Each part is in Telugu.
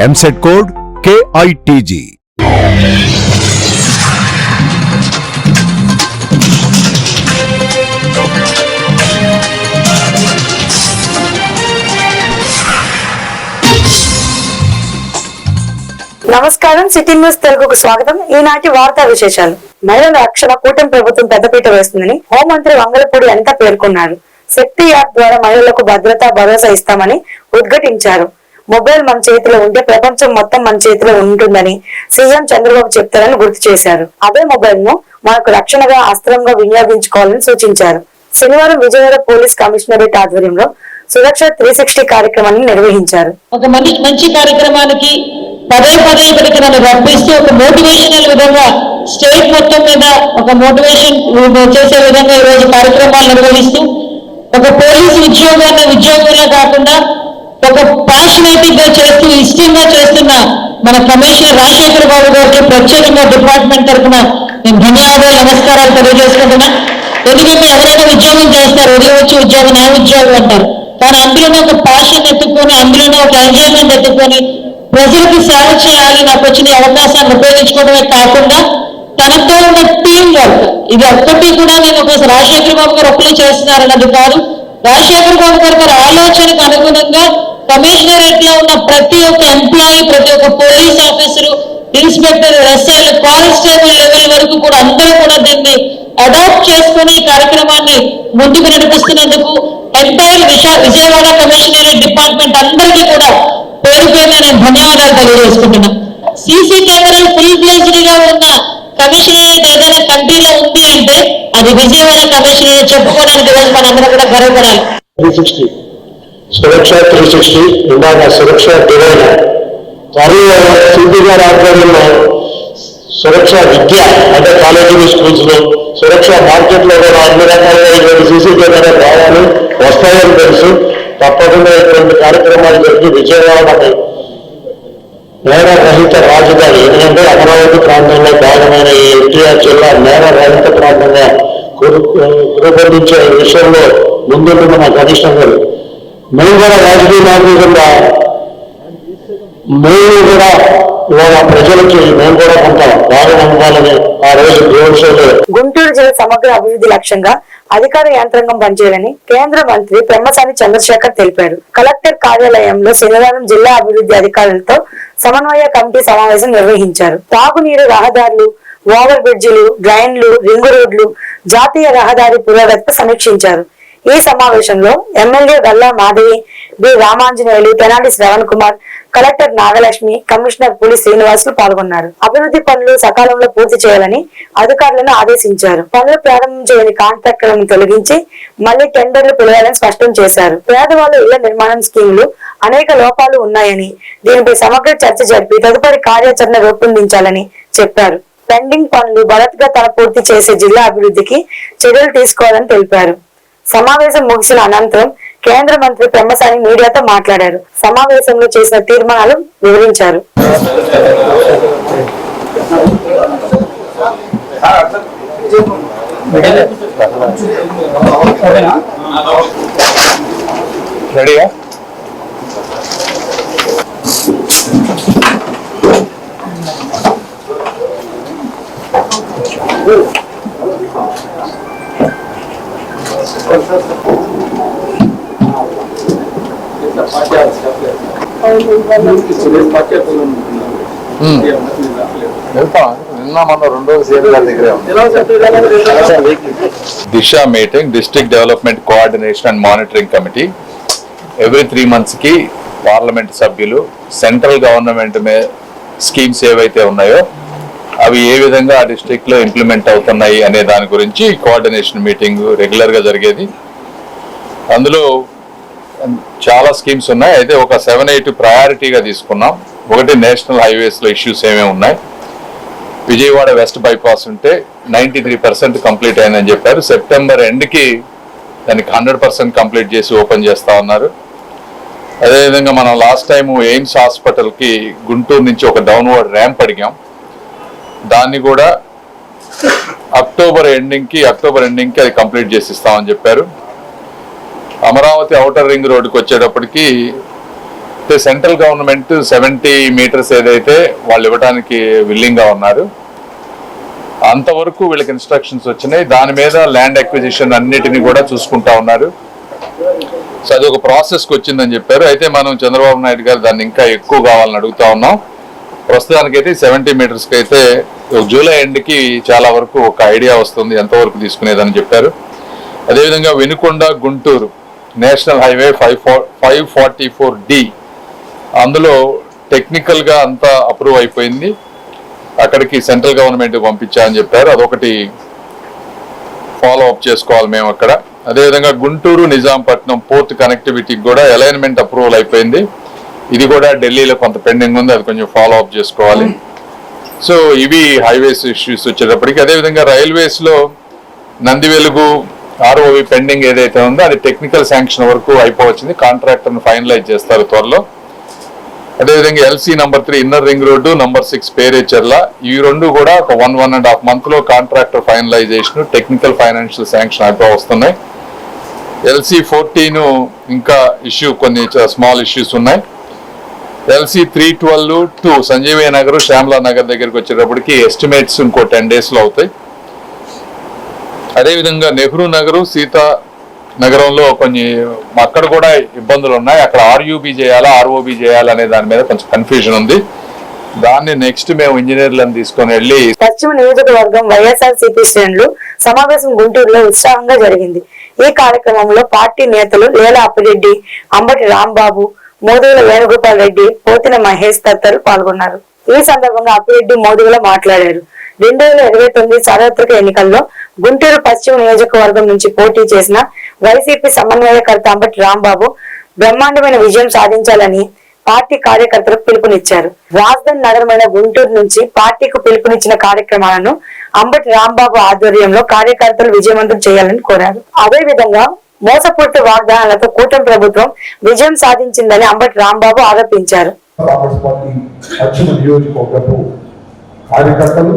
EAMCET code KITG నమస్కారం సిటీ న్యూస్ తెలుగుకు స్వాగతం. ఈనాటి వార్తా విశేషాలు. మహిళల రక్షణ కూటమి ప్రభుత్వం పెద్దపీట వేస్తుందని హోంమంత్రి వంగలపూడి ఎంత పేర్కొన్నారు. శక్తి యాప్ ద్వారా మహిళలకు భద్రత భరోసా ఇస్తామని ఉద్ఘాటించారు. మొబైల్ మన చేతిలో ఉంటే ప్రపంచం మొత్తం మన చేతిలో ఉంటుందని సీఎం చంద్రబాబు చెప్తారని గుర్తు చేశారు. అదే మొబైల్ను మనకు రక్షణగా అస్త్రంగా వినియోగించుకోవాలని సూచించారు. శనివారం విజయవాడ పోలీస్ కమిషనరేట్ ఆధ్వర్యంలో సురక్ష త్రీ సిక్స్టీ కార్యక్రమాన్ని నిర్వహించారు. ఒక మంచి మంచి కార్యక్రమానికి పదే పదే ఇక్కడికి నన్ను పంపిస్తూ ఒక మోటివేషనల్ విధంగా స్టేట్ మొత్తం మీద ఒక మోటివేషన్ చేసే విధంగా ఈ రోజు కార్యక్రమాలు నిర్వహిస్తూ ఒక పోలీసు ఉద్యోగాన్ని ఉద్యోగంలో కాకుండా ఒక ప్యాషనేటిక్గా చేస్తూ ఇష్టంగా చేస్తున్న మన కమిషనర్ రాజశేఖర్ బాబు గారికి ప్రత్యేకంగా డిపార్ట్మెంట్ తరఫున నేను ధన్యవాదాలు నమస్కారాలు తెలియజేసుకుంటున్నా. ఎందుకంటే ఎవరైనా ఉద్యోగం చేస్తారు ఉదయం వచ్చి ఉద్యోగం నా ఉద్యోగం అంటారు. కానీ అందులోనే ఒక ప్యాషన్ ఎత్తుకొని అందులోనే ఒక ఎంజాయ్మెంట్ ఎత్తుకొని ప్రజలకు సేవ చేయాలి నాకు వచ్చిన అవకాశాన్ని ఉపయోగించుకోవడమే కాకుండా తనతో ఉన్న టీం వర్క్ ఇది ఒక్కటి కూడా నేను ఒక రాజశేఖర బాబు గారు ఒక్కరు చేస్తున్నారన్నది కాదు. రాజశేఖర బాబు గారు గారి ఆలోచనకు అనుగుణంగా కమిషనరేట్లో ఉన్న ప్రతి ఒక్క ఎంప్లాయీ ప్రతి ఒక్క పోలీస్ ఆఫీసరు ఇన్స్పెక్టర్ ఎస్ఐలు కానిస్టేబుల్ లెవెల్ వరకు కూడా అందరూ కూడా దీన్ని అడాప్ట్ చేసుకుని ఈ కార్యక్రమాన్ని ముందుకు నడిపిస్తున్నందుకు ఎంటైర్ విజయవాడ కమిషనరేట్ డిపార్ట్మెంట్ అందరికీ కూడా పేరు పేరున నేను ధన్యవాదాలు తెలియజేసుకుంటున్నా. సీసీ కెమెరాలు ఫుల్ బ్లేజ్డ్గా ఉన్న కమిషనరేట్ ఏదైనా కంట్రీలో ఉంది అంటే అది విజయవాడ కమిషనరేట్ చెప్పుకోవడానికి ఈరోజు మనందరం కూడా గర్వపడాలి. సురక్ష త్రీ సిక్స్టీ ఇందాక సురక్ష డివైన్ త్వరలో సిద్ధి గారి ఆధ్వర్యంలో సురక్ష విద్య అంటే కాలేజీలు స్కూల్స్లో సురక్ష మార్కెట్లో కూడా అన్ని రకాలుగా ఇటువంటి సీసీ కెమెరా రావాలి వస్తాయని తెలుసు. తప్పకుండా ఇటువంటి కార్యక్రమాలు జరిగి విజయవాడ నేర రహిత రాజధాని ఎందుకంటే అమరావతి ప్రాంతంలో భాగమైన ఈ ఎన్టీఆర్ జిల్లా నేర రహిత ప్రాంతంగా రూపొందించే విషయంలో ముందుంటున్న మా కమిషనర్ గారు మేము కూడా రాజకీయ నాయకులుగా మేము కూడా ఇవాళ ప్రజలకి మేము కూడా కొంత ఆ రోజు గుంటూరు జిల్లా సమగ్ర అభివృద్ధి లక్ష్యంగా అధికార యంత్రాంగం పనిచేయాలని కేంద్ర మంత్రి బ్రహ్మసాని చంద్రశేఖర్ తెలిపారు. కలెక్టర్ కార్యాలయంలో శనివారం జిల్లా అభివృద్ధి అధికారులతో సమన్వయ కమిటీ సమావేశం నిర్వహించారు. తాగునీరు రహదారులు ఓవర్ బ్రిడ్జిలు డ్రైన్లు రింగు రోడ్లు జాతీయ రహదారి పురోగతిపై సమీక్షించారు. ఈ సమావేశంలో MLA Galla Madhavi B. Ramanjaneyulu Tenali Shravan Kumar collector Nagalakshmi commissioner Puli Srinivasulu పాల్గొన్నారు. అభివృద్ధి పనులు సకాలంలో పూర్తి చేయాలని అధికారులను ఆదేశించారు. పనులు ప్రారంభం చేయని కాంట్రాక్టర్లను తొలగించి మళ్ళీ టెండర్లు పిలవాలని స్పష్టం చేశారు. పేదవాళ్ళు ఇళ్ళ నిర్మాణం స్కీమ్లు అనేక లోపాలు ఉన్నాయని దీనిపై సమగ్ర చర్చ జరిపి తదుపరి కార్యాచరణ రూపొందించాలని చెప్పారు. పెండింగ్ పనులు బలత్గతన పూర్తి చేసే జిల్లా అభివృద్ధికి చర్యలు తీసుకోవాలని తెలిపారు. సమావేశం ముగిసిన అనంతరం కేంద్ర మంత్రి పెమ్మసాని మీడియాతో మాట్లాడారు సమావేశంలో చేసిన తీర్మానాలు వివరించారు Ooh. Disha meeting district development coordination and monitoring committee. Every three మంత్స్కి పార్లమెంట్ సభ్యులు సెంట్రల్ గవర్నమెంట్ మే స్కీమ్స్ ఏవైతే ఉన్నాయో అవి ఏ విధంగా ఆ డిస్టిక్లో లో ఇంప్లిమెంట్ అవుతున్నాయి అనే దాని గురించి కోఆర్డినేషన్ మీటింగ్ రెగ్యులర్గా జరిగేది. అందులో చాలా స్కీమ్స్ ఉన్నాయి. అయితే ఒక సెవెన్ ఎయిట్ ప్రయారిటీగా తీసుకున్నాం. ఒకటి నేషనల్ హైవేస్లో ఇష్యూస్ ఏమేమి ఉన్నాయి? విజయవాడ వెస్ట్ బైపాస్ ఉంటే నైంటీ త్రీ పర్సెంట్ కంప్లీట్ అయిందని చెప్పారు. సెప్టెంబర్ ఎండ్కి దానికి హండ్రెడ్ పర్సెంట్ కంప్లీట్ చేసి ఓపెన్ చేస్తా ఉన్నారు. అదేవిధంగా మనం లాస్ట్ టైం ఎయిమ్స్ హాస్పిటల్కి గుంటూరు నుంచి ఒక డౌన్వర్డ్ ర్యాంప్ అడిగాం. దాన్ని కూడా అక్టోబర్ ఎండింగ్కి అక్టోబర్ ఎండింగ్కి అది కంప్లీట్ చేసి ఇస్తామని చెప్పారు. అమరావతి ఔటర్ రింగ్ రోడ్డుకి వచ్చేటప్పటికి సెంట్రల్ గవర్నమెంట్ సెవెంటీ మీటర్స్ ఏదైతే వాళ్ళు ఇవ్వడానికి విల్లింగ్గా ఉన్నారు అంతవరకు వీళ్ళకి ఇన్స్ట్రక్షన్స్ వచ్చినాయి. దాని మీద ల్యాండ్ అక్విజిషన్ అన్నిటిని కూడా చూసుకుంటా ఉన్నారు. సో అది ఒక ప్రాసెస్కి వచ్చిందని చెప్పారు. అయితే మనం చంద్రబాబు నాయుడు గారు దాన్ని ఇంకా ఎక్కువ కావాలని అడుగుతా ఉన్నాం. ప్రస్తుతానికి అయితే సెవెంటీ మీటర్స్కి అయితే జూలై ఎండ్కి చాలా వరకు ఒక ఐడియా వస్తుంది ఎంతవరకు తీసుకునేదని చెప్పారు. అదేవిధంగా Vinukonda Guntur national highway five four five forty four D అందులో టెక్నికల్గా అంతా అప్రూవ్ అయిపోయింది. అక్కడికి సెంట్రల్ గవర్నమెంట్ పంపించా అని చెప్పారు. అదొకటి ఫాలో అప్ చేసుకోవాలి మేము అక్కడ. అదేవిధంగా గుంటూరు నిజాంపట్నం పోర్ట్ కనెక్టివిటీకి కూడా అలైన్మెంట్ అప్రూవల్ అయిపోయింది. ఇది కూడా ఢిల్లీలో కొంత పెండింగ్ ఉంది అది కొంచెం ఫాలో అప్ చేసుకోవాలి. సో ఇవి హైవేస్ ఇష్యూస్ వచ్చేటప్పటికి. అదేవిధంగా రైల్వేస్లో నంది వెలుగు ఆర్ఓవి పెండింగ్ ఏదైతే ఉందో అది టెక్నికల్ శాంక్షన్ వరకు అయిపోవచ్చింది. కాంట్రాక్టర్ ఫైనలైజ్ చేస్తారు త్వరలో. అదేవిధంగా LC number three inner ring road number six Perecherla ఈ రెండు కూడా ఒక వన్ వన్ అండ్ హాఫ్ మంత్లో contractor finalization technical financial sanction అయిపో వస్తున్నాయి. ఎల్సీ ఫోర్టీన్ ఇంకా ఇష్యూ కొన్ని స్మాల్ ఇష్యూస్ ఉన్నాయి. LC three twelve two Sanjeevaiah Nagar Shyamala Nagar దగ్గరికి వచ్చేటప్పటికి ఎస్టిమేట్స్ ఇంకో టెన్ డేస్లో అవుతాయి. అదేవిధంగా నెహ్రూ నగరు సీతా నగరంలో కొన్ని అక్కడ కూడా ఇబ్బందులు ఉన్నాయి. అక్కడ ఆర్యూబీ చేయాలా ఆర్ఓబి చేయాలా అనే దాని మీద కొంచెం కన్ఫ్యూజన్ ఉంది. దాన్ని నెక్స్ట్ మేము ఇంజనీర్లను తీసుకొని వెళ్ళి పశ్చిమ నియోజకవర్గం వైఎస్ఆర్ సిపి శ్రేణులు సమావేశం గుంటూరులో ఉత్సాహంగా జరిగింది. ఈ కార్యక్రమంలో పార్టీ నేతలు లేల అప్పిరెడ్డి అంబటి రాంబాబు మోదుగుల వేణుగోపాల్ రెడ్డి పోతిన మహేష్ తదితరులు పాల్గొన్నారు. ఈ సందర్భంగా అప్పిరెడ్డి మోదుగుల మాట్లాడారు. రెండు వేల ఇరవై తొమ్మిది సార్వత్రిక ఎన్నికల్లో గుంటూరు పశ్చిమ నియోజకవర్గం నుంచి పోటీ చేసిన వైసీపీ సమన్వయకర్త అంబటి రాంబాబు బ్రహ్మాండమైన విజయం సాధించాలని పార్టీ కార్యకర్తలకు పిలుపునిచ్చారు. రాజధాని నగరమైన గుంటూరు నుంచి పార్టీకు పిలుపునిచ్చిన కార్యక్రమాలను అంబటి రాంబాబు ఆధ్వర్యంలో కార్యకర్తలు విజయవంతం చేయాలని కోరారు. అదే విధంగా మోసపూర్తి వాగ్దానాలతో కూటమి ప్రభుత్వం విజయం సాధించిందని అంబటి రాంబాబు ఆరోపించారు. కార్యకర్తలు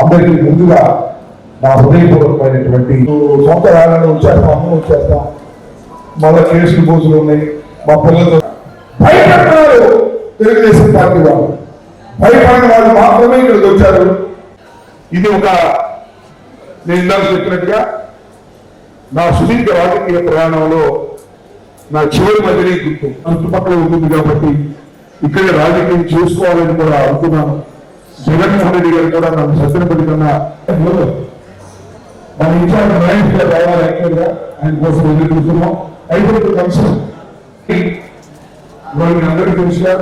అందరికీ ముందుగా నా హృదయపూర్వకమైనటువంటి సొంత రాళ్ళలో వచ్చేస్తాం వచ్చేస్తాం మళ్ళా కేసులు బోసులు ఉన్నాయి. మా పిల్లలు భయపడుతున్నారు తెలుగుదేశం పార్టీ వాళ్ళు. భయపడిన వాళ్ళు మాత్రమే ఇక్కడికి వచ్చారు. ఇది ఒక నేను ఇందాక చెప్పినట్టుగా నా సుదీర్ఘ రాజకీయ ప్రయాణంలో నా చివరి మధ్యనే గుర్తు చుట్టుపక్కల ఉంటుంది కాబట్టి ఇక్కడే రాజకీయం చేసుకోవాలని కూడా అనుకున్నాను. జగన్మోహన్ రెడ్డి గారు కూడా నన్ను సత్యనపల్లి కన్నా మన ఇన్ఛార్జ్ మహేష్ గారు రావాలి యాక్చువల్గా ఆయన కోసం ఎదురు చూస్తున్నాం. అయిపోతుంది కన్సర్న్ ఇవాళ అందరికీ తెలుసుగా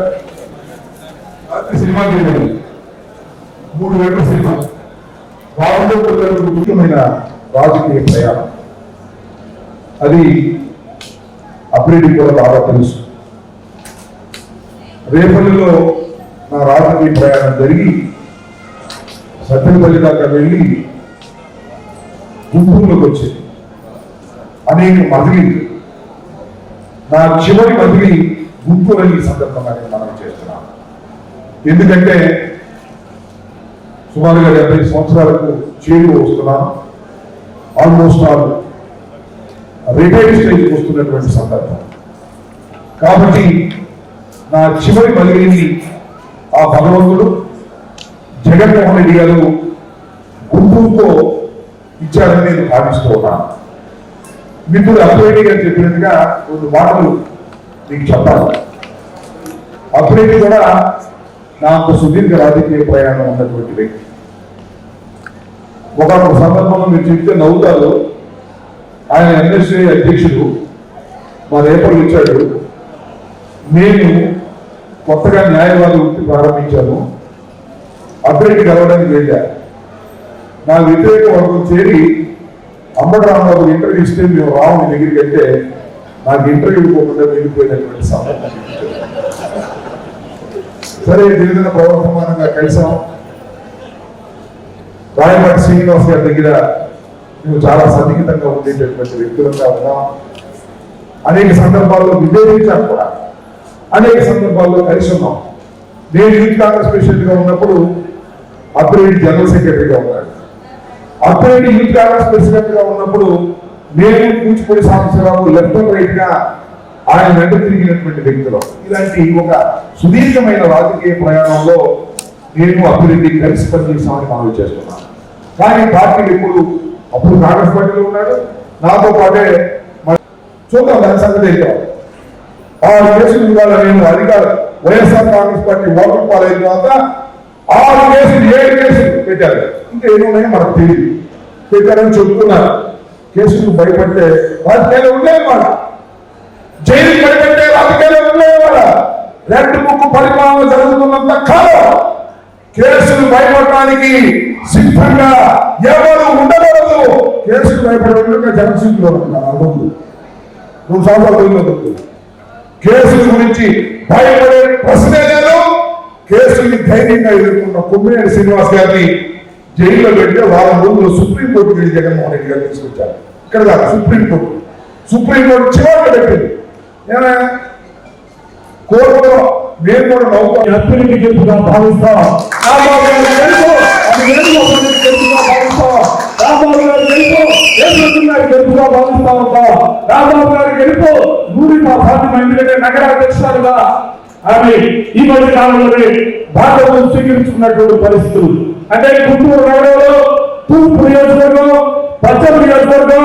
మూడు గంటల సినిమా. బాగుండే ముఖ్యమైన రాజకీయ ప్రయాణం. అది అభివృద్ధి కూడా బాగా తెలుసు. రేపల్లిలో నా రాజకీయ ప్రయాణం జరిగి సత్యపల్లి దాకా వెళ్ళి గుంటూరులోకి వచ్చింది. అనేక మదిలి నా చివరి మదిలి గుంటూరు అని ఈ సందర్భంగా నేను మనం చేస్తున్నాను. ఎందుకంటే సుమారుగా డెబ్బై సంవత్సరాలకు చేరువ వస్తున్నాను. ఆల్మోస్ట్ ఆల్ రిటైర్ స్టేజ్కి వస్తున్నటువంటి సందర్భం. కాబట్టి నా చివరి బలిని ఆ భగవంతుడు జగన్మోహన్ రెడ్డి గారు గుంటూరుతో ఇచ్చారని నేను భావిస్తూ ఉన్నాను. మిత్రుడు అభిరెడ్డి గారు చెప్పినట్టుగా రెండు మాటలు మీకు చెప్పాలి. అభిరెడ్డి కూడా నాకు సుదీర్ఘ రాజకీయ ప్రయాణం ఉన్నటువంటి వ్యక్తి. ఒక సందర్భంలో మీరు చెప్తే నవ్వుతారు. ఆయన ఎన్ఎస్ఏ అధ్యక్షుడు మా రేపటి ఇచ్చాడు నేను కొత్తగా న్యాయవాది వృత్తి ప్రారంభించాను. అభ్యర్థి కలవడానికి వెళ్ళా. నా వ్యతిరేక వర్గం చేరి అంబటి ఇంటర్వ్యూ ఇస్తే మేము రాము దగ్గరికి వెళ్తే నాకు ఇంటర్వ్యూ పోకుండా వెళ్ళిపోయినటువంటి సమయం సరే గిరిజన ప్రవర్తమానంగా కలిసాం. రాయపాటి శ్రీనివాస్ గారి దగ్గర మేము చాలా సన్నిహితంగా ఉండేటటువంటి వ్యక్తులుగా ఉన్నాం. అనేక సందర్భాల్లో విభేదించాం కూడా. అనేక సందర్భాల్లో కలిసి ఉన్నాం నేను యూత్ కాంగ్రెస్ ప్రెసిడెంట్గా ఉన్నప్పుడు అప్రేడ్ జనరల్ సెక్రటరీగా ఉన్నాడు. అప్రేడ్ యూత్ కాంగ్రెస్ ప్రెసిడెంట్గా ఉన్నప్పుడు నేను Kuchipudi Sambasivarao left and right ఆయన వెంట తిరిగినటువంటి వ్యక్తులు. ఇలాంటి ఒక సుదీర్ఘమైన రాజకీయ ప్రయాణంలో నేను అభివృద్ధి కలిసి పనిచేస్తామని మనవి చేస్తున్నాను. కానీ పార్టీలు ఎప్పుడు అప్పుడు కాంగ్రెస్ పార్టీలో ఉన్నాడు. నాతో పాటే చూద్దాం దాని సంగతి ఆ ఆరు కేసులు ఇవాళ నేను అధికారం వైఎస్ఆర్ కాంగ్రెస్ పార్టీ ఓటర్ పాలైన తర్వాత ఆరు కేసులు ఏడు కేసులు పెట్టారు. ఇంకా ఏమున్నాయో మనకు తెలియదు పెట్టారని చెప్తున్నారు కేసులు భయపడితే రాజకీయాలు ఉండేవి మాట. జైలు భయపడితే రాజకీయాలు ఉండేవి మాట. రెడ్ బుక్ పరిపాలన జరుగుతున్నంత కాలం కేసులు భయపడటానికి సిద్ధంగా ఎవరు ఉండకూడదు కేసులు భయపడకుండా జనసీలో ఉన్నారు ముందు సంవత్సరాలు కేసుల గురించి భయపడే ప్రశ్నే లేదు. కేసుల్ని ధైర్యంగా ఎదుర్కొన్న కుమ్మినేని శ్రీనివాస్ గారిని జైల్లో పెడితే వారం రోజులు సుప్రీంకోర్టుకి వెళ్ళి జగన్మోహన్ రెడ్డి గారు తీసుకొచ్చారు. ఇక్కడ కాదు సుప్రీంకోర్టు. సుప్రీంకోర్టు చివరికి పెట్టింది. ఏమైనా కోర్టులో నేను కూడా నవ్వుతాను. అత్యునికి గెలుపుగా భావిస్తాం. భావిస్తా ఉంటాం రాంబాబు గారు గెలుపు నూరి మా సాధ్యం ఎందుకంటే నగర అధ్యక్షురాలుగా ఆమె ఈ మధ్య కాలంలోనే బాధ్యతలు స్వీకరించుకున్నటువంటి పరిస్థితులు. అంటే గుంటూరు నగరంలో తూర్పు నియోజకవర్గం పశ్చిమ నియోజకవర్గం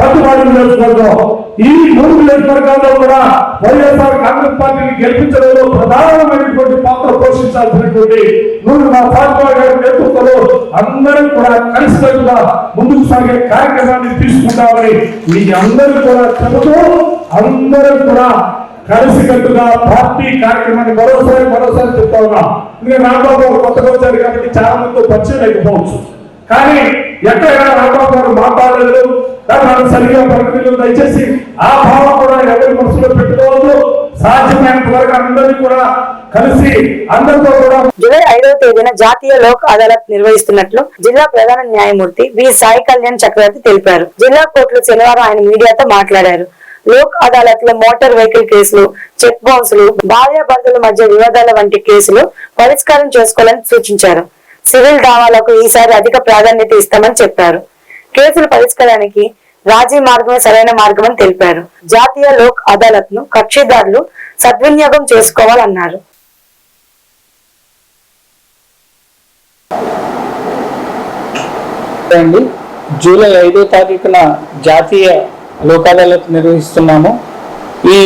పట్టుబాటు నియోజకవర్గం. ఈ మూడు నియోజకవర్గాల్లో కూడా వైఎస్ఆర్ కాంగ్రెస్ పార్టీని గెలిపించడంలో ప్రధానమైనటువంటి పాత్ర పోషించాల్సినటువంటి నూరు మా ఫాతిమా గారి నేతృత్వంలో అందరం కూడా కలిసికట్టుగా ముందుకు సాగే కార్యక్రమాన్ని తీసుకుంటామని మీ అందరూ కూడా చెబుతూ అందరం కూడా కలిసికట్టుగా పార్టీ కార్యక్రమాన్ని మరోసారి మరోసారి చెప్తా ఉన్నాం. ఎందుకంటే రాంబాబు గారు కొత్తగా వచ్చారు కాబట్టి చాలా మంది పరిచయం లేకపోవచ్చు కానీ ఎక్కడైనా రాంబాబు గారు మాట్లాడలేదు దాన్ని సరిగా ప్రకటనలు దయచేసి ఆ భావం కూడా ఎవరి మనసులో పెట్టుకోవద్దు. సాధ్యమైనంత వరకు అందరినీ కూడా కలిసి అందరితో కూడా జూలై ఐదవ తేదీన జాతీయ లోక్ అదాలత్ నిర్వహిస్తున్నట్లు జిల్లా ప్రధాన న్యాయమూర్తి వి. సాయి కళ్యాణ్ చక్రవర్తి తెలిపారు. జిల్లా కోర్టులో శనివారం ఆయన మీడియాతో మాట్లాడారు. లోక్ అదాలత్లో మోటార్ వెహికల్ కేసులు చెక్ బౌన్సులు భార్యాభర్తల మధ్య వివాదాల వంటి కేసులు పరిష్కారం చేసుకోవాలని సూచించారు. సివిల్ దావాలకు ఈసారి అధిక ప్రాధాన్యత ఇస్తామని చెప్పారు. కేసుల పరిష్కారానికి రాజీ మార్గమే సరైన మార్గమని తెలిపారు. జాతీయ లోక్ అదాలత్ను కక్షిదారులు సద్వినియోగం చేసుకోవాలన్నారు. జూలై ఐదో తారీఖున జాతీయ లోక్ అదాలత్ నిర్వహిస్తున్నాము. ఈ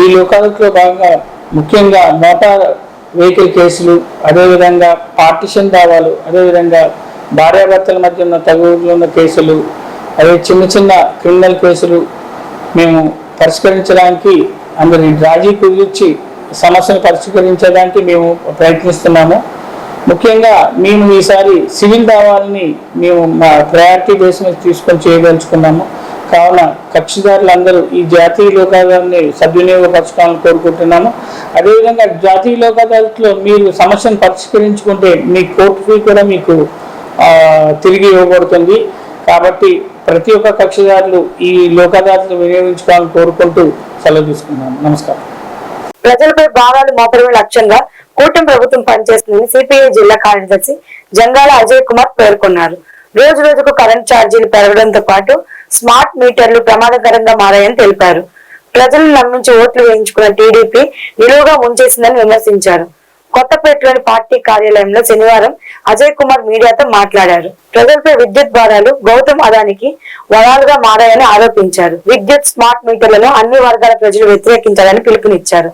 ఈ లోక్ అదాలత్లో భాగంగా ముఖ్యంగా మోటార్ వెహికల్ కేసులు అదేవిధంగా పార్టిషన్ దావాలు అదేవిధంగా భార్యాభర్తల మధ్య ఉన్న తగువులు ఉన్న కేసులు అదే చిన్న చిన్న క్రిమినల్ కేసులు మేము పరిష్కరించడానికి అందరి రాజీ కుదిర్చి సమస్యను పరిష్కరించడానికి మేము ప్రయత్నిస్తున్నాము. ముఖ్యంగా మేము ఈసారి సివిల్ దావాలని మేము మా ప్రయారిటీ బేస్ మీద తీసుకొని చేయదలుచుకున్నాము. కావున కక్షిదారులందరూ ఈ జాతీయ లోకాదాన్ని సద్వినియోగపరచుకోవాలని కోరుకుంటున్నాము. అదేవిధంగా జాతీయ లోకాదాలతో మీరు సమస్యను పరిష్కరించుకుంటే మీ కోర్టు ఫీ కూడా మీకు తిరిగి ఇవ్వబడుతుంది. కాబట్టి ప్రతి ఒక్క కక్షిదారులు ఈ లోకదారులు వినియోగించుకోవాలని కోరుకుంటూ సెలవు తీసుకున్నాను నమస్కారం. ప్రజలపై భారాలు మోపడమే లక్ష్యంగా కూటమి ప్రభుత్వం పనిచేస్తుందని సిపిఐ జిల్లా కార్యదర్శి జంగాల అజయ్ కుమార్ పేర్కొన్నారు. రోజు రోజుకు కరెంట్ ఛార్జీలు పెరగడంతో పాటు స్మార్ట్ మీటర్లు ప్రమాదకరంగా మారాయని తెలిపారు. ప్రజలను నమ్మించి ఓట్లు వేయించుకున్న టీడీపీ నిలువుగా ముంచేసిందని విమర్శించారు. కొత్తపేటలోని పార్టీ కార్యాలయంలో శనివారం అజయ్ కుమార్ మీడియాతో మాట్లాడారు. ప్రజలపై విద్యుత్ భారాలు గౌతమ్ అదానికి వరాలుగా మారాయని ఆరోపించారు. విద్యుత్ స్మార్ట్ మీటర్లను అన్ని వర్గాల ప్రజలు వ్యతిరేకించాలని పిలుపునిచ్చారు.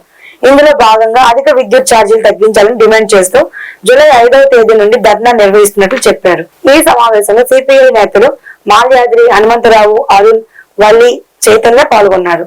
ఇందులో భాగంగా అధిక విద్యుత్ ఛార్జీలు తగ్గించాలని డిమాండ్ చేస్తూ జూలై ఐదవ తేదీ నుండి ధర్నా నిర్వహిస్తున్నట్లు చెప్పారు. ఈ సమావేశంలో సిపిఐ నేతలు మాల్యాద్రి హనుమంతరావు అరుణ్ వల్లి చైతన్య పాల్గొన్నారు.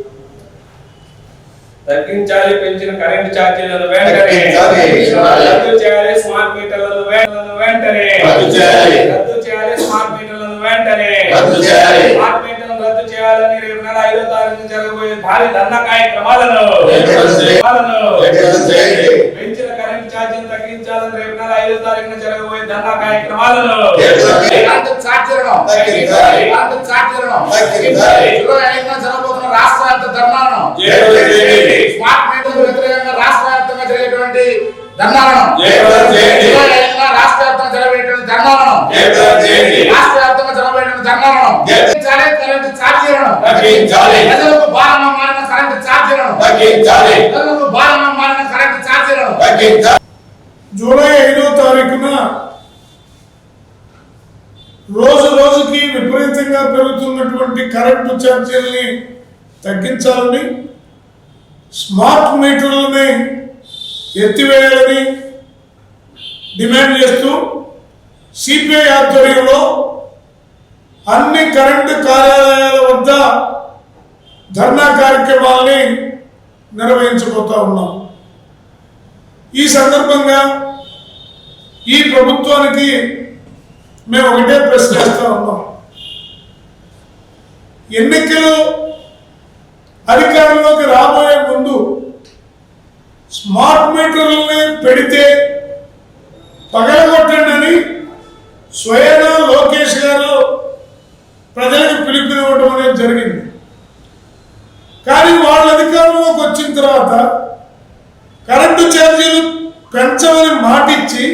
తగ్గించాలి పెంచిన కరెంట్ ఛార్జీలను వెంటనే. రద్దు చేయాలి స్మార్ట్ మీటర్లను వెంటనే వెంటనే రద్దు చేయాలి. రద్దు చేయాలి స్మార్ట్ మీటర్లను వెంటనే రద్దు చేయాలి. స్మార్ట్ మీటర్లను రద్దు చేయాలని రేపు నెల ఐదో తారీఖు జరగబోయే భారీ ధర్నా కార్యక్రమాలను. పెంచిన కరెంట్ ఛార్జీలు తగ్గించాలని రేపు నెల ఐదో తారీఖున జరగబోయే ధర్నా కార్యక్రమాలను కరెంటు ఛార్జీలను తగ్గించాలి. కరెంటు ఛార్జీలను తగ్గించాలి. జూలై ఐదున జరగబోతున్న రాష్ట్ర వ్యాప్త ధర్నాలను జయప్రదం చేయండి. స్మార్ట్ మీటర్లకు వ్యతిరేకంగా రాష్ట్ర వ్యాప్తంగా జరిగేటువంటి ధర్నాలను ఐదున రాష్ట్ర వ్యాప్తంగా జరగబోయేటువంటి ధర్నాలను. రాష్ట్ర వ్యాప్తంగా ధర్నాలను కరెంటు ఛార్జీలను. ప్రజలకు మారిన కరెంటు ఛార్జీలను. ప్రజలకు మారిన కరెంటు ఛార్జీలను జూలై ఐదో తారీఖున రోజు రోజుకి విపరీతంగా పెరుగుతున్నటువంటి కరెంటు ఛార్జీల్ని తగ్గించాలని స్మార్ట్ మీటర్లని ఎత్తివేయాలని డిమాండ్ చేస్తూ సిపిఐ ఆధ్వర్యంలో అన్ని కరెంటు కార్యాలయాల వద్ద ధర్నా కార్యక్రమాల్ని నిర్వహించబోతా ఉన్నాం. ఈ సందర్భంగా ఈ ప్రభుత్వానికి మేము ఒకటే ప్రశ్న ఉన్నాం. ఎన్నికలు అధికారంలోకి రాబోయే ముందు స్మార్ట్ మీటర్లని పెడితే పగలగొట్టండి అని స్వయాన లోకేష్ గారు ప్రజలకు పిలుపునివ్వటం అనేది జరిగింది. కానీ వాళ్ళ అధికారంలోకి వచ్చిన తర్వాత కరెంటు ఛార్జీలు పెంచమని మాటిచ్చి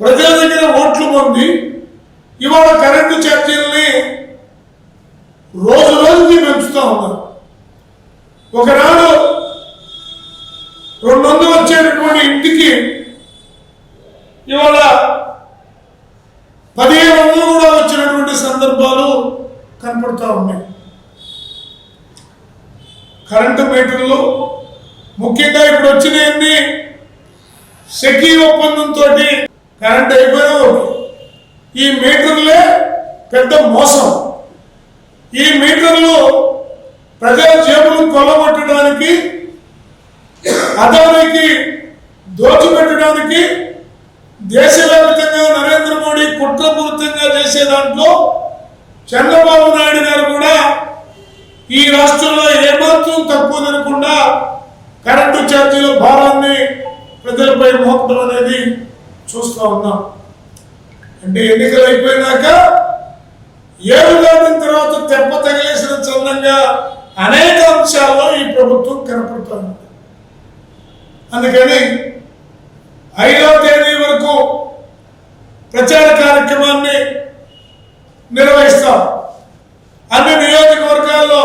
ప్రజల దగ్గర ఓట్లు పొంది ఇవాళ కరెంటు ఛార్జీలని రోజు రోజుకి పెంచుతూ ఉన్నారు ఒకనాడు రెండు వందలు వచ్చేటటువంటి ఇంటికి ఇవాళ పదిహేను వందలు కూడా వచ్చినటువంటి సందర్భాలు కనపడుతూ ఉన్నాయి. కరెంటు మీటర్లు ముఖ్యంగా ఇప్పుడు వచ్చినవన్నీ సెకీ ఒప్పందంతో కరెంట్ అయిపోయిన ఈ మీటర్లే పెద్ద మోసం. ఈ మీటర్లు ప్రజల జేబులు కొల్లగొట్టడానికి అదానికి దోచిపెట్టడానికి దేశవ్యాప్తంగా నరేంద్ర మోడీ కుట్రపూరితంగా చేసే దాంట్లో చంద్రబాబు నాయుడు గారు కూడా ఈ రాష్ట్రంలో ఏమాత్రం తక్కువ తినకుండా కరెంటు ఛార్జీల భారాన్ని ప్రజలపై మోపడం అనేది చూస్తూ ఉన్నాం. అంటే ఎన్నికలు అయిపోయినాక ఏడు దాటిన తర్వాత తెప్ప తగిలేసిన చందంగా అనేక అంశాల్లో ఈ ప్రభుత్వం కనపడుతుంది. అందుకని ఐదవ తేదీ వరకు ప్రచార కార్యక్రమాన్ని నిర్వహిస్తాం. అన్ని నియోజకవర్గాల్లో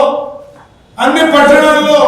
అన్ని పట్టణాల్లో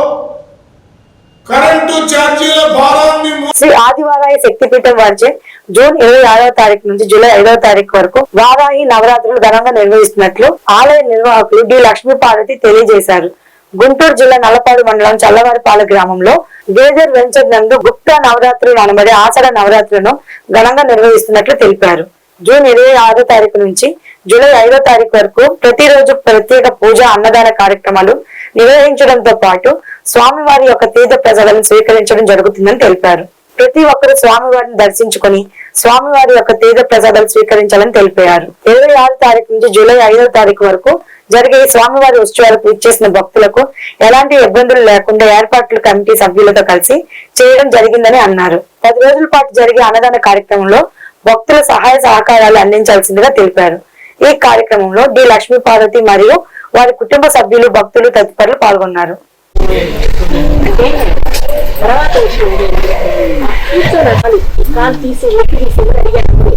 కరెంటు ఛార్జీల భారాన్ని శ్రీ ఆదివారాయ శక్తిపీఠం వారిచే జూన్ ఇరవై ఆరవ తారీఖు నుంచి జూలై ఐదవ తారీఖు వరకు వారాహి నవరాత్రులు ఘనంగా నిర్వహిస్తున్నట్లు ఆలయ నిర్వాహకులు డి లక్ష్మీ పార్వతి తెలియజేశారు. గుంటూరు జిల్లా నల్లపాడు మండలం చల్లవారిపాలె గ్రామంలో గేజర్ వెంచర్ నందు గుప్తా నవరాత్రులు అనబడే ఆషాఢ నవరాత్రులను ఘనంగా నిర్వహిస్తున్నట్లు తెలిపారు. జూన్ ఇరవై ఆరో తారీఖు నుంచి జూలై ఐదో తారీఖు వరకు ప్రతిరోజు ప్రత్యేక పూజ అన్నదాన కార్యక్రమాలు నిర్వహించడంతో పాటు స్వామివారి యొక్క తీర్థ ప్రసాదాలను స్వీకరించడం జరుగుతుందని తెలిపారు. ప్రతి ఒక్కరు స్వామివారిని దర్శించుకొని స్వామివారి యొక్క తీర్థ ప్రసాదాలు స్వీకరించాలని తెలిపారు. ఇరవై ఆరు తారీఖు నుంచి జూలై ఐదో తారీఖు వరకు జరిగే స్వామివారి స్వామివారి ఉత్సవాలకు ఇచ్చేసిన భక్తులకు ఎలాంటి ఇబ్బందులు లేకుండా ఏర్పాట్లు కమిటీ సభ్యులతో కలిసి చేయడం జరిగిందని అన్నారు. పది రోజుల పాటు జరిగే అన్నదాన కార్యక్రమంలో భక్తుల సహాయ సహకారాలు అందించాల్సిందిగా తెలిపారు. ఈ కార్యక్రమంలో డి లక్ష్మీ పార్వతి మరియు వారి కుటుంబ సభ్యులు భక్తులు తదితరులు పాల్గొన్నారు. తర్వాత విషయం తీసి తీసి అడిగాను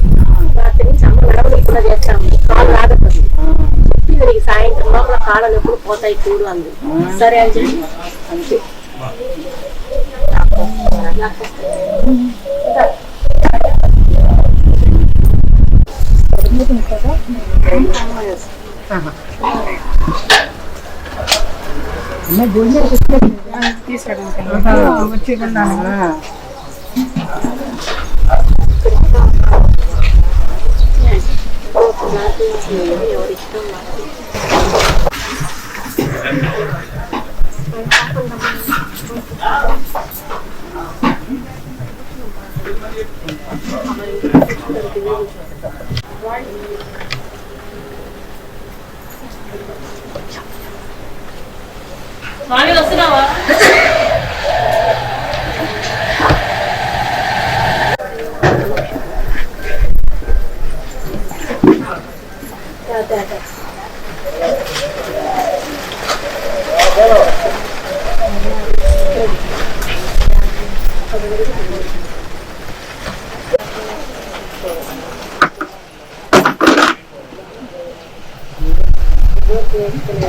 రాత్రి అమ్మ నడవలేకుండా చేస్తాము. కాలు రాగదు చెప్పింది నీకు సాయంత్రం లోపల కాళ్ళలు ఎప్పుడు పోతాయి చూడు అంది. సరే అని చెప్పి అంతే.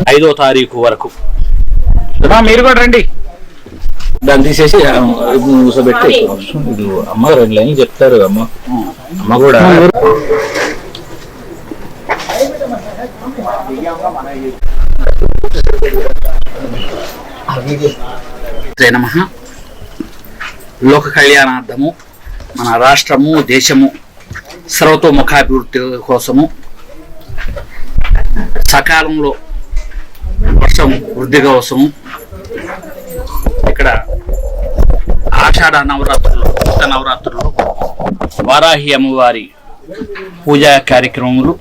ఐదో తారీఖు వరకు. మీరు కూడా రండి. దాన్ని తీసేసి ఇది అమ్మ రెండు లైన్లు చెప్తారు అమ్మ. అమ్మ కూడా. నమ. లోక కళ్యాణార్థము మన రాష్ట్రము దేశము సర్వతోముఖాభివృద్ధి కోసము సకాలంలో వర్షం వృద్ధి కోసము ఇక్కడ ఆషాఢ నవరాత్రులు కొత్త నవరాత్రులు వారాహి అమ్మవారి పూజా కార్యక్రమములు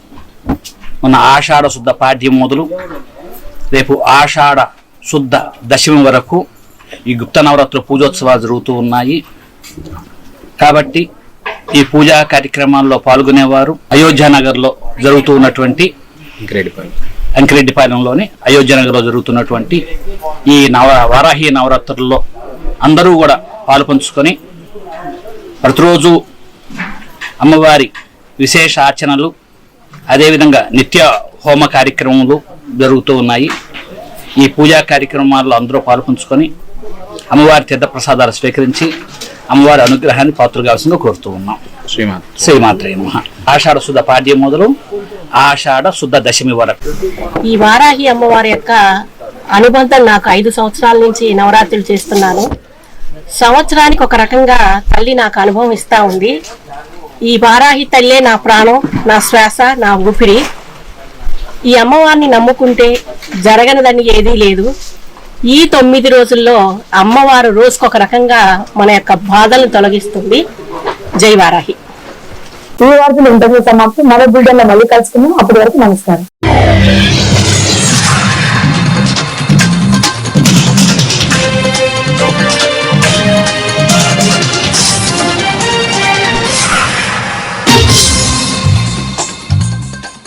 మన ఆషాఢ శుద్ధ పాఠ్యం మొదలు రేపు ఆషాఢ శుద్ధ దశమి వరకు ఈ గుప్త నవరాత్రుల పూజోత్సవాలు జరుగుతూ ఉన్నాయి. కాబట్టి ఈ పూజా కార్యక్రమాల్లో పాల్గొనేవారు అయోధ్యానగర్లో జరుగుతూ ఉన్నటువంటి అంకిరెడ్డిపాలెంలోని అయోధ్య నగర్లో జరుగుతున్నటువంటి ఈ నవ వారాహి నవరాత్రుల్లో అందరూ కూడా పాలుపంచుకొని ప్రతిరోజు అమ్మవారి విశేష ఆచరణలు అదేవిధంగా నిత్య హోమ కార్యక్రమాలు జరుగుతూ ఉన్నాయి. ఈ పూజా కార్యక్రమాల్లో అందరూ పాల్పంచుకొని అమ్మవారి తీర్థ ప్రసాదాలు స్వీకరించి అమ్మవారి అనుగ్రహాన్ని పాత్ర కావాల్సిందిగా కోరుతూ ఉన్నాం. శ్రీమాత శ్రీమాత్రే నమః. ఆషాఢ శుద్ధ పాడ్యం మొదలు ఆషాఢ శుద్ధ దశమి వరకు. ఈ వారాహి అమ్మవారి యొక్క అనుబంధం నాకు ఐదు సంవత్సరాల నుంచి నవరాత్రులు చేస్తున్నాను. సంవత్సరానికి ఒక రకంగా తల్లి నాకు అనుభవం ఇస్తా ఉంది. ఈ వారాహి తల్లే నా ప్రాణం నా శ్వాస నా ఊపిరి. ఈ అమ్మవారిని నమ్ముకుంటే జరగనదని ఏదీ లేదు. ఈ తొమ్మిది రోజుల్లో అమ్మవారు రోజుకొక రకంగా మన యొక్క బాధలను తొలగిస్తుంది. జై వారాహి. ఈ వార్తలు ఇంటర్వ్యూ సమాప్తి మరో బిల్డర్లో మళ్ళీ కలుసుకుందాం. అప్పటి వరకు నమస్కారం.